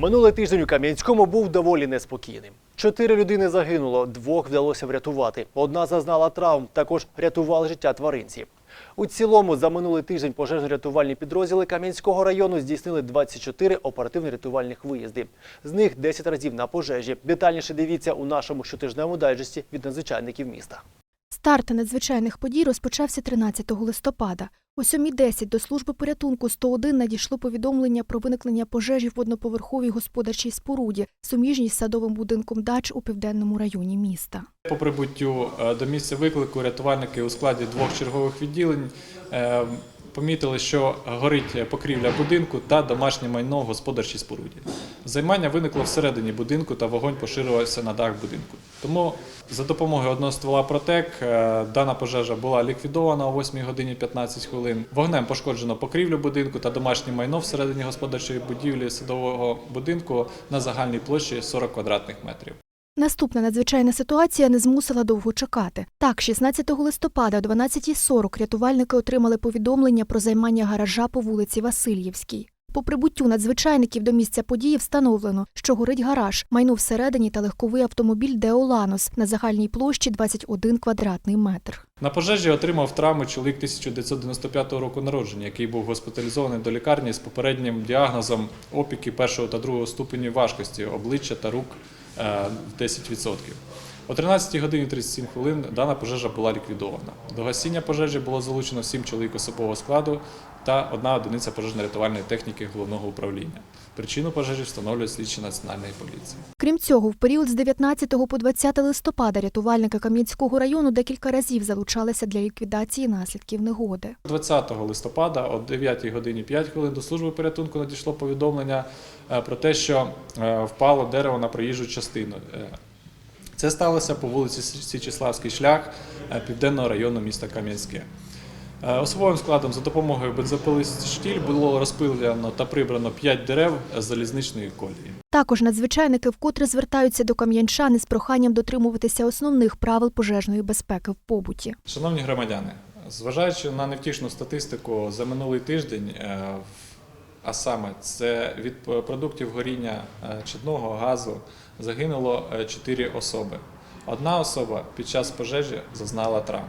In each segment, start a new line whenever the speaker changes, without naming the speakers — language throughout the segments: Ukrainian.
Минулий тиждень у Кам'янському був доволі неспокійним. Чотири людини загинуло, двох вдалося врятувати. Одна зазнала травм, також рятували життя тваринці. У цілому за минулий тиждень пожежно-рятувальні підрозділи Кам'янського району здійснили 24 оперативно-рятувальних виїзди. З них 10 разів на пожежі. Детальніше дивіться у нашому щотижневому дайджесті від надзвичайників міста.
Старт надзвичайних подій розпочався 13 листопада. О 7.10 до служби порятунку 101 надійшло повідомлення про виникнення пожежі в одноповерховій господарчій споруді, суміжній з садовим будинком дач у південному районі міста.
По прибуттю е, до місця виклику рятувальники у складі двох чергових відділень е, помітили, що горить покрівля будинку та домашнє майно в господарчій споруді. Займання виникло всередині будинку та вогонь поширювався на дах будинку. Тому за допомогою одного ствола Протек е, дана пожежа була ліквідована о 8 годині 15 хвилин. Вогнем пошкоджено покрівлю будинку та домашнє майно всередині господарчої будівлі садового будинку на загальній площі 40 квадратних метрів.
Наступна надзвичайна ситуація не змусила довго чекати. Так, 16 листопада о 12.40 рятувальники отримали повідомлення про займання гаража по вулиці Васильєвській. По прибуттю надзвичайників до місця події встановлено, що горить гараж, майно всередині та легковий автомобіль Деоланос на загальній площі 21 квадратний метр.
На пожежі отримав травми чоловік 1995 року народження, який був госпіталізований до лікарні з попереднім діагнозом опіки першого та другого ступеню важкості обличчя та рук в 10%. О 13 годині 37 хвилин дана пожежа була ліквідована. До гасіння пожежі було залучено 7 чоловік особового складу та одна одиниця пожежно-рятувальної техніки головного управління. Причину пожежі встановлює слідчі національної поліції.
Крім цього, в період з 19 по 20 листопада рятувальники Кам'янського району декілька разів залучалися для ліквідації наслідків негоди.
20 листопада о 9 годині 5 хвилин до служби порятунку надійшло повідомлення е, про те, що е, впало дерево на проїжджу частину. Це сталося по вулиці Січеславський шлях е, південного району міста Кам'янське. Е, Особовим складом за допомогою бензопилистіль було розпилено та прибрано 5 дерев з залізничної колії.
Також надзвичайники вкотре звертаються до кам'янчан із проханням дотримуватися основних правил пожежної безпеки в побуті.
Шановні громадяни, зважаючи на невтішну статистику за минулий тиждень, е, в- а саме це від продуктів горіння е, чадного газу загинуло 4 особи. Одна особа під час пожежі зазнала травм.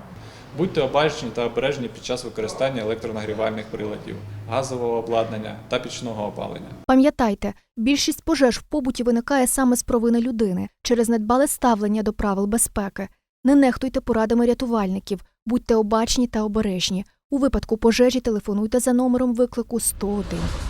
Будьте обачні та обережні під час використання електронагрівальних приладів, газового обладнання та пічного опалення.
Пам'ятайте, більшість пожеж в побуті виникає саме з провини людини через недбале ставлення до правил безпеки. Не нехтуйте порадами рятувальників, будьте обачні та обережні. У випадку пожежі телефонуйте за номером виклику 101.